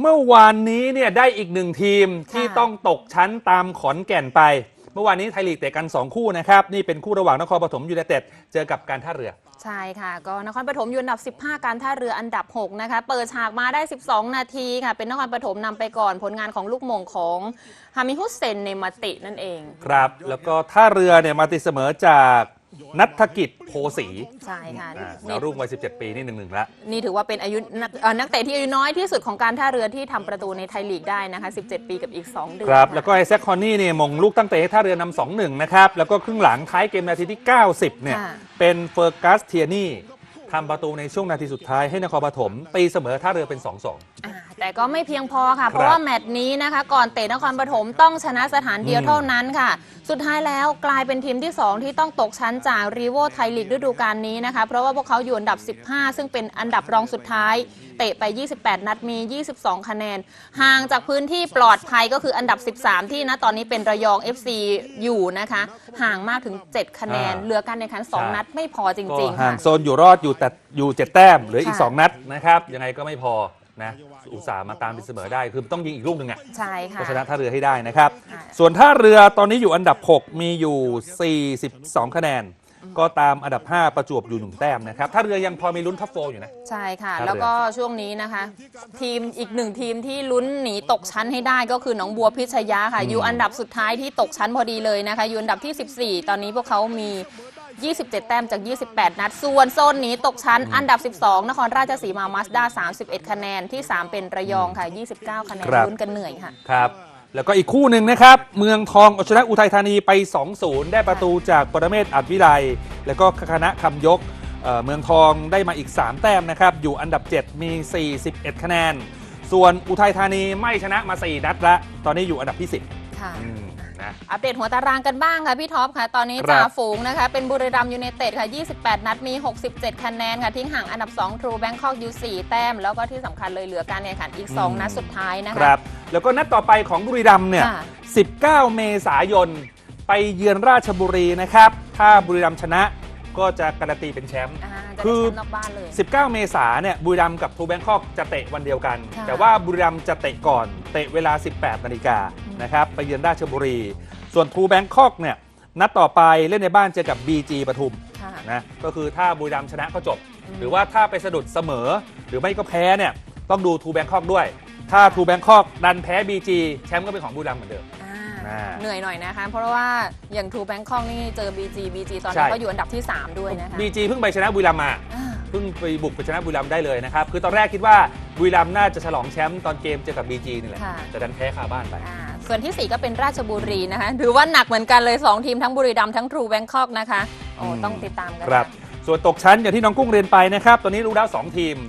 เมื่อวานนี้เนี่ยได้อีกหนึ่งทีมที่ค่ะต้องตกชั้นตามขอนแก่นไป เมื่อวานนี้ไทยลีกเตะกัน 2 คู่นะครับ นี่เป็นคู่ระหว่างนครปฐมยูไนเต็ดเจอกับการท่าเรือ ใช่ค่ะ ก็นครปฐมอยู่อันดับ 15 การท่าเรืออันดับ 6 นะคะ เปิดฉากมาได้ 12 นาทีค่ะ เป็นนครปฐมนำไปก่อนผลงานของลูกหม่งของฮามิฮุสเซนเนมาตินั่นเอง ครับ แล้วก็ท่าเรือเนี่ยมาตีเสมอจาก นัฐกิจโพสีใช่ค่ะอ่านี่ดาวรุ่งวัย 17 ปีนี่หนึ่งหนึ่งละ นี่ถือว่าเป็นอายุนักเอ่อนักเตะที่อายุน้อยที่สุดของการท่าเรือที่ทำประตูในไทยลีกได้นะคะ 17 ปีกับอีก 2 เดือนครับะแล้วก็ไอแซคคอนนี่เนี่ยมงลูกตั้งเตะให้ท่าเรือนำสองหนึ่งนะครับ แล้วก็ครึ่งหลังท้ายเกมนาทีที่ 90 เนี่ยค่ะเป็นเฟอร์กัสเทียนี่ ทำประตูในช่วงนาทีสุดท้ายให้นครปฐมตีเสมอท่าเรือเป็น 2-2 อ่าแต่ก็ไม่เพียงพอค่ะ เพราะว่าแมตช์นี้นะคะ ก่อนเตะนครปฐมต้องชนะสถานเดียวอืม เท่านั้นค่ะ สุดท้ายแล้วกลายเป็นทีมที่ 2 ที่ต้องตกชั้นจากรีโวไทยลีกฤดูกาลนี้นะคะ เพราะว่าพวกเขาอยู่อันดับ 15 ซึ่งเป็นอันดับรองสุดท้าย เตะไป 28 นัดมี 22 คะแนน ห่างจากพื้นที่ปลอดภัยก็คืออันดับ 13 ที่นะตอนนี้เป็นระยอง FC อยู่นะคะ ห่างมากถึง 7 คะแนนอ่า เหลือการแข่งขันใช่2นัดไม่พอจก็ริง ๆห่าค่ะ งโซนอยู่รอดอยู่แต่อยู่เจ็ดแต้มเหลืออีก ค่ะ 2 นัดนะครับ ยังไงก็ไม่พอนะอุตส่าห์มาตามตีเสมอได้ คือต้องยิงอีกลูกหนึ่งอะใช่ค่ะ ก็ชนะท่าเรือให้ได้นะครับ ค่ะ ส่วนท่าเรือตอนนี้อยู่อันดับ 6 มีอยู่ 42 คะแนน ก็ตามอันดับ 5 ประจวบอยู่หนึ่งแต้มนะครับท่าเรือยังพอมีลุ้นท็อปโฟร์อยู่นะ ใช่ค่ะท่าเรือแล้วก็ช่วงนี้นะคะ ทีมอีกหนึ่งทีมที่ลุ้นหนีตกชั้นให้ได้ก็คือหนองบัวพิชยาค่ะอืมอยู่อันดับสุดท้ายที่ตกชั้นพอดีเลยนะคะ อยู่อันดับที่ 14 ตอนนี้พวกเขามี 27 แต้มจาก 28 นัด ส่วนโซนหนี้ตกชั้นอันดับ 12 นครราชสีมามาสด้า31 คะแนนที่ 3 เป็นระยองค่ะ 29 คะแนนครับ ลุ้นกันเหนื่อยค่ะ ครับแล้วก็อีกคู่หนึ่งนะครับ เมืองทองเอาชนะอุทัยธานีไป 2-0 ได้ประตูจากปรเมศอัดวิไลแล้วก็คณะคำยกเอ่อเมืองทองได้มาอีก 3 แต้มนะครับ อยู่อันดับ 7 มี 41 คะแนน ส่วนอุทัยธานีไม่ชนะมา 4 นัดละ ตอนนี้อยู่อันดับที่ 10 ค่ะ อืม นะอัปเดตหัวตารางกันบ้างค่ะพี่ท็อปค่ะ ตอนนี้ครับจ่าฝูงนะคะ เป็นบุรีรัมย์ยูไนเต็ดค่ะ 28 นัดมี 67 คะแนนค่ะ ทิ้งห่างอันดับ 2 ทรูแบงคอกอยู่4แต้ม แล้วก็ที่สำคัญเลยเหลือการแข่งขันอีก 2 นัดสุดท้ายนะคคะรับแล้วก็นัดต่อไปของบุรีรัมย์เนี่ยค่ะ19 เมษายน ไปเยือนราชบุรีนะครับ ถ้าบุรีรัมย์ชนะก็จะการันตีเป็นแชมป์อ่าจะคืได้อแชมป์นอกบ้านเลย19 เมษาเนี่ยบุรีรัมย์กับทูแบงคอกจะเตะวันเดียวกันค่ะแต่ว่าบุรีรัมย์จะเตะก่อน เตะเวลา 18 นาฬิกาอืม นะครับไปเยือนราชบุรี ส่วนทูแบงคอกเนี่ยนัดต่อไปเล่นในบ้านเจอกับ BG ปทุมค่ะ นะก็คือถ้าบุรีรัมย์ชนะก็จบ อืม หรือว่าถ้าไปสะดุดเสมอ หรือไม่ก็แพ้เนี่ยต้องดูทูแบงคอกด้วย ถ้าทูแบงคอกดันแพ้ BG แชมป์ก็เป็นของบุรีรัมย์เหมือนเดิม อ่า อ่าเหนื่อยหน่อยนะคะ เพราะว่าอย่างทรูแบงคอกนี่เจอ BG BG ตอนใช่นี้ก็อยู่อันดับที่ 3 ด้วยนะคะ BG เพิ่งไปชนะบุรีรัมย์มา อ่าเพิ่งไปบุกไปชนะบุรีรัมย์ได้เลยนะครับ คือตอนแรกคิดว่าบุรีรัมย์น่าจะฉลองแชมป์ตอนเกมเจอกับ BG นี่แหละ ค่ะ แต่ดันแพ้คาบ้านไป อ่า ส่วนทีสี่ 4 ก็เป็นราชบุรีนะคะถือว่าหนักเหมือนกันเลย 2 ทีมทั้งบุรีรัมย์ทั้งทรูแบงคอกนะคะโอ้อืมต้องติดตามกันครับนะส่วนตกชั้นอย่างที่น้องกุ้งเรียนไปนะครับ ตอนนี้รู้แล้ว2ทีม